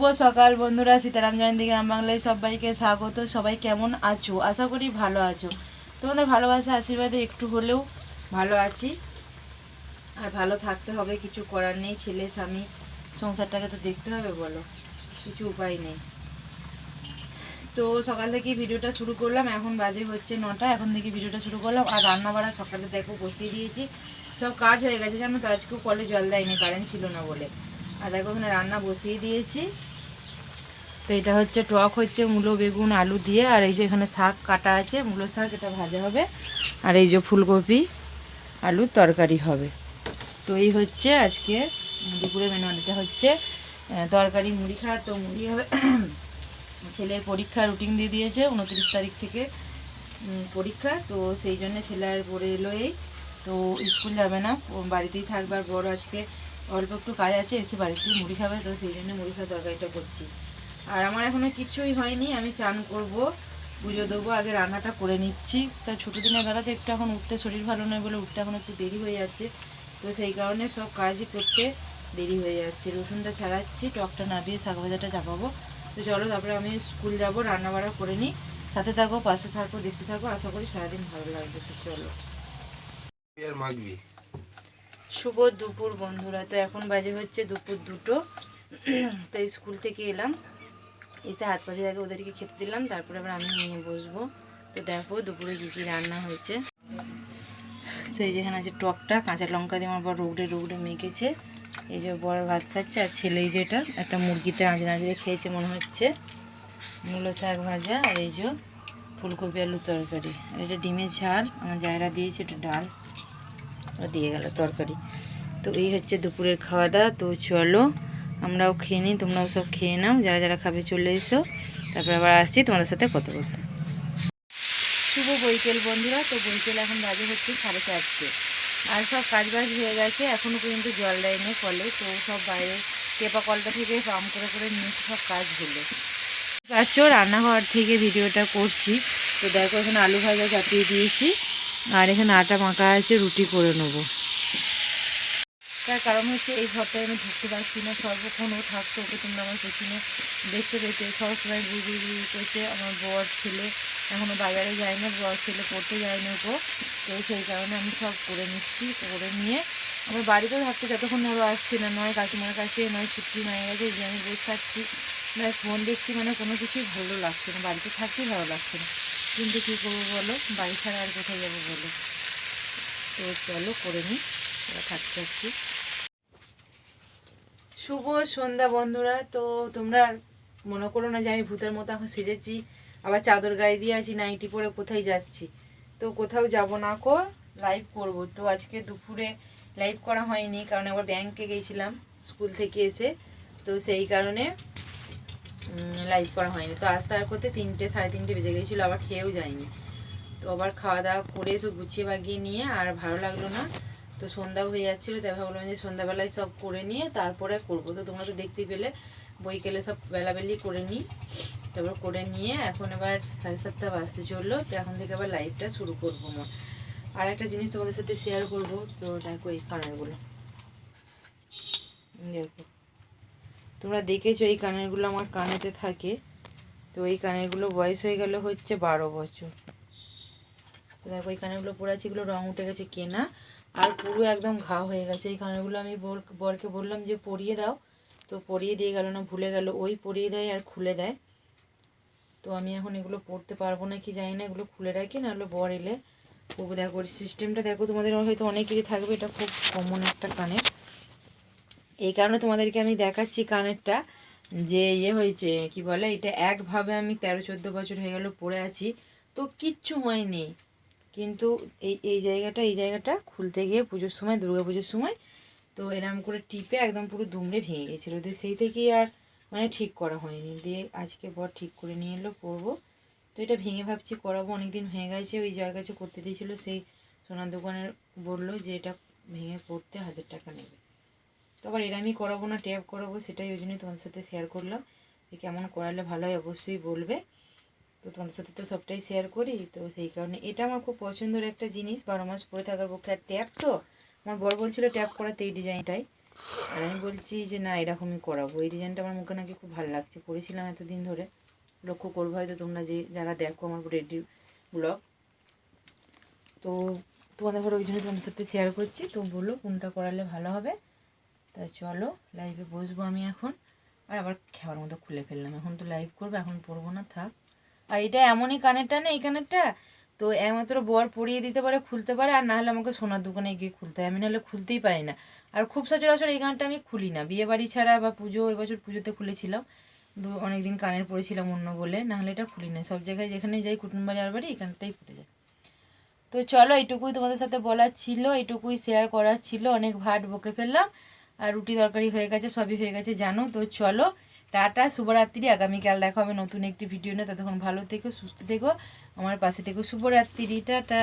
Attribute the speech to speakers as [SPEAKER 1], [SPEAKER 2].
[SPEAKER 1] শুভ সকাল বন্ধুরা, সীতারাম জয়ন্তী গ্রাম বাংলায় সবাইকে স্বাগত। সবাই কেমন আছো? আশা করি ভালো আছো। তোমাদের ভালোবাসা আশীর্বাদে একটু হলেও ভালো আছি। আর ভালো থাকতে হবে, কিছু করার নেই। ছেলে, স্বামী, সংসারটাকে তো দেখতে হবে, বলো। কিছু উপায় নেই। তো সকাল থেকে ভিডিওটা শুরু করলাম। এখন বাজে হচ্ছে নটা। এখন থেকে ভিডিওটা শুরু করলাম। আর রান্না বাড়া সকালে দেখো বসিয়ে দিয়েছি। সব কাজ হয়ে গেছে, জানো তো? আজকেও কলে জল দেয়নি, কারেন্ট ছিল না বলে। আর দেখো ওখানে রান্না বসিয়ে দিয়েছি। তো এটা হচ্ছে টক হচ্ছে মূলো, বেগুন, আলু দিয়ে। আর এই যে এখানে শাক কাটা আছে, মূলো শাক, এটা ভাজা হবে। আর এই যে ফুলকপি, আলুর তরকারি হবে। তো এই হচ্ছে আজকে দুপুরে মেনু এটা হচ্ছে তরকারি, মুড়ি খাওয়া তো মুড়ি হবে ছেলের পরীক্ষা রুটিন দিয়ে দিয়েছে, উনত্রিশ তারিখ থেকে পরীক্ষা। তো সেই জন্য ছেলে আর পড়ে এলো এই। তো স্কুল যাবে না বাড়িতেই থাকবার বড় আজকে অল্প একটু কাজ আছে, এসে বাড়িতেই মুড়ি খাবে। তো সেই জন্য মুড়ি খাওয়া তরকারিটা করছি। আর আমার এখনও কিছুই হয়নি আমি চান করব পুজো দেবো আগে রান্নাটা করে নিচ্ছি। তা ছোটো দিনের বেলাতে একটু এখন উঠতে শরীর ভালো নয় বলে উঠতে এখন একটু দেরি হয়ে যাচ্ছে। তো সেই কারণে সব কাজই করতে দেরি হয়ে যাচ্ছে। রসুনটা ছাড়াচ্ছি টকটা নাবিয়ে শাক ভাজাটা চাপাবো। তো চলো তারপরে আমি স্কুল যাব রান্না বাড়া করে নিই। সাথে থাকো পাশে থাকো দেখতে থাকো। আশা করি সারাদিন ভালো লাগবে। তো চলো। শুভ দুপুর বন্ধুরা। তো এখন বাজে হচ্ছে দুপুর দুটো। তো স্কুল থেকে এলাম। এসে হাত পাখি আগে ওদেরকে খেতে দিলাম, তারপরে আবার আমি নিয়ে বসবো। তো দেখো দুপুরে কী কী রান্না হয়েছে। তো এই যেখানে আছে টকটা, কাঁচা লঙ্কা দিয়ে আমার বড় রোগড়ে রোগড়ে মেখেছে। এই যে বড় ভাত খাচ্ছে আর ছেলে এই যেটা একটা মুরগিতে আঁচড়ে আঁচড়ে খেয়েছে মনে হচ্ছে। মূলো শাক ভাজা আর এই যে ফুলকপি আলু তরকারি। আর এটা ডিমের ঝাল, আমার জায়গা দিয়েছে, এটা ডাল। দিয়ে গেল তরকারি। তো এই হচ্ছে দুপুরের খাওয়া দাওয়া, তো চলো আমরাও খেয়ে নিই, তোমরাও সব খেয়ে নাও, যারা যারা খাবে চলে এসো। তারপরে আবার আসছি তোমাদের সাথে কথা বলতে। শুভ বৈকেল বন্ধুরা, তো বৈকেল এখন বাজে হচ্ছে সাড়ে চারটে। আর সব কাজ বাজ হয়ে গেছে এখনও পর্যন্ত জল দেয়নি কলে, তো সব বাইরে টেপা কলটা থেকে পাম্প করে করে নিয়ে সব কাজ হলো। পাচ্ছ রান্নাঘর থেকে ভিডিওটা করছি। তো দেখো এখানে আলু ভাজা চাপিয়ে দিয়েছি, আর এখানে আটা মাখা আছে, রুটি করে নেব। তার কারণ হচ্ছে এই ঘরটায় আমি ঢুকতে পারছি না। সর্বক্ষণ ও থাকতো, ওকে তোমরা আমার পেছনে দেখতে পেতে। সবসময় বুঝি বুঝি করছে আমার বর ছেলে। এখনও বাজারে যায় না, বর ছেলে পড়তে যায় না গো তো সেই কারণে আমি সব করে নিচ্ছি, করে নিয়ে আমার বাড়িতেও থাকতে যতক্ষণ ওরা আসছে না, নয় কাকিমার কাছে, নয় ছুটি মায়ের কাছে যে আমি বসে থাকছি। নয় ফোন দেখছি মানে কোনো কিছুই ভালো লাগছে না। বাড়িতে থাকতেই ভালো লাগছে না। কিন্তু কী করব বলো? বাড়ি ছাড়া আর কোথায় যাব বলো? তো চলো, করে নিই। ওরা থাকতে থাকছি। শুভ সন্ধ্যা বন্ধুরা। তো তোমরা মনে করো না যে আমি ভূতের মতো এখন সেজেছি, আবার চাদর গায়ে দিয়ে আছি, নাইটি পরে কোথায় যাচ্ছি? তো কোথাও যাব না কো লাইভ করব। তো আজকে দুপুরে লাইভ করা হয়নি, কারণ আবার ব্যাংকে গেছিলাম স্কুল থেকে এসে। তো সেই কারণে লাইভ করা হয়নি। তো আস্তে আর করতে তিনটে, সাড়ে তিনটে বেজে গেছিল, আবার খেয়েও যায়নি। তো আবার খাওয়া দাওয়া করে সব গুছিয়ে বাগিয়ে নিয়ে, আর ভালো লাগল না তো সন্ধ্যা হয়ে যাচ্ছিল, তাই ভাবলাম যে সন্ধ্যাবেলায় সব করে নিয়ে তারপরে করব। তো তোমরা তো দেখতেই পেলে বইকেলে সব বেলাবেলি করে নিই। তারপর করে নিয়ে এখন এবার সাড়ে সাতটা বাজতে চলল, তো এখন থেকে আবার লাইভটা শুরু করব আমার আর একটা জিনিস তোমাদের সাথে শেয়ার করব, তো দেখো এই কানেরগুলো। দেখো। তোমরা দেখেছ এই কানেরগুলো আমার কানেতে থাকে। তো এই কানেরগুলো বয়স হয়ে গেল হচ্ছে বারো বছর। দেখো এই কানেরগুলো পরে আছে, এগুলো রং উঠে গেছে কেনা। আর পুরো একদম ঘা হয়ে গেছে। এই কানেরগুলো আমি বর- বরকে বললাম যে পরিয়ে দাও। তো পরিয়ে দিয়ে গেল না, ভুলে গেল। ওই পরিয়ে দেয় আর খুলে দেয়। তো আমি এখন এগুলো পড়তে পারব না কি জানি না, এগুলো খুলে রাখি, নাহলে বর এলে খুব দেখো সিস্টেমটা দেখো, তোমাদের হয়তো অনেকেরই থাকবে, এটা খুব কমন একটা কানের এই কারণে তোমাদেরকে আমি দেখাচ্ছি কানেরটা, যে ইয়ে হয়েছে, কি বলে, এটা একভাবে আমি তেরো, চোদ্দ বছর হয়ে গেল পড়ে আছি। তো কিচ্ছু হয়নি। কিন্তু এই এই জায়গাটা এই জায়গাটা খুলতে গিয়ে পুজোর সময়, দুর্গা পুজোর সময় তো এরম করে টিপে একদম পুরো দুমড়ে ভেঙে গেছিল। দিয়ে সেই থেকেই আর মানে ঠিক করা হয়নি। দিয়ে আজকে বর ঠিক করে নিয়ে এলো, করব। তো এটা ভেঙে ভাবছি, করাবো। অনেক দিন হয়ে গেছে, ওই যার কাছে করতে দিয়েছিলো, সেই সোনার দোকানের বলল যে এটা ভেঙে করতে হাজার টাকা নেবে। তো আবার এটা আমি করাবো না, ট্যাপ করাবো, সেটাই ওই জন্যই তোমাদের সাথে শেয়ার করলাম। যে কেমন করালে ভালো হয়, অবশ্যই বলবে। তো তোমাদের সাথে তো সবটাই শেয়ার করি। তো সেই কারণে এটা আমার খুব পছন্দের একটা জিনিস। বারো মাস পরে থাকার পক্ষে আর ট্যাপ তো? আমার বর বলছিল ট্যাপ করাতে এই ডিজাইনটাই আর আমি বলছি যে, না, এরকমই করাবো। এই ডিজাইনটা আমার মুখে নাকি খুব ভালো লাগছে। করেছিলাম এতদিন ধরে। লক্ষ্য করব হয়তো তোমরা যে, যারা দেখো আমার রেডি ব্লগ তো তোমাদের ঘরে ওই জন্য তোমাদের সাথে শেয়ার করছি। তো বলো কোনটা করালে ভালো হবে? তা চলো লাইভে বসবো আমি এখন। আর আবার খাওয়ার মতো খুলে ফেললাম। এখন তো লাইভ করব, এখন পরবো না, থাক। আর এটা এমনই কানেরটা না এই কানেরটা? তো একমাত্র বর পরিয়ে দিতে পারে, খুলতে পারে, আর নাহলে আমাকে সোনার দোকানে গিয়ে খুলতে হয়। আমি নাহলে খুলতেই পারি না। আর খুব সচরাচর এই গানটা আমি খুলি না। বিয়ে বাড়ি ছাড়া বা পুজো এবছর পুজোতে খুলেছিলাম। দু অনেকদিন কানের পরেছিলাম অন্য বলে, নাহলে এটা খুলি না। সব জায়গায় যেখানে যাই কুটুম বাড়ি আর বাড়ি এই গানটাই ফুটে যায়। তো চলো, এইটুকুই তোমাদের সাথে বলার ছিল, এইটুকুই শেয়ার করার ছিল। অনেক ভাট বকে ফেললাম, আর রুটি তরকারি হয়ে গেছে, সবই হয়ে গেছে, জানো? তো চলো টাটা, শুভরাত্রি। আগামীকাল দেখা হবে নতুন একটি ভিডিও নিয়ে। ততক্ষণ ভালো থেকো, সুস্থ থেকো। আমার পাশে থেকো, শুভরাত্রি। টাটা।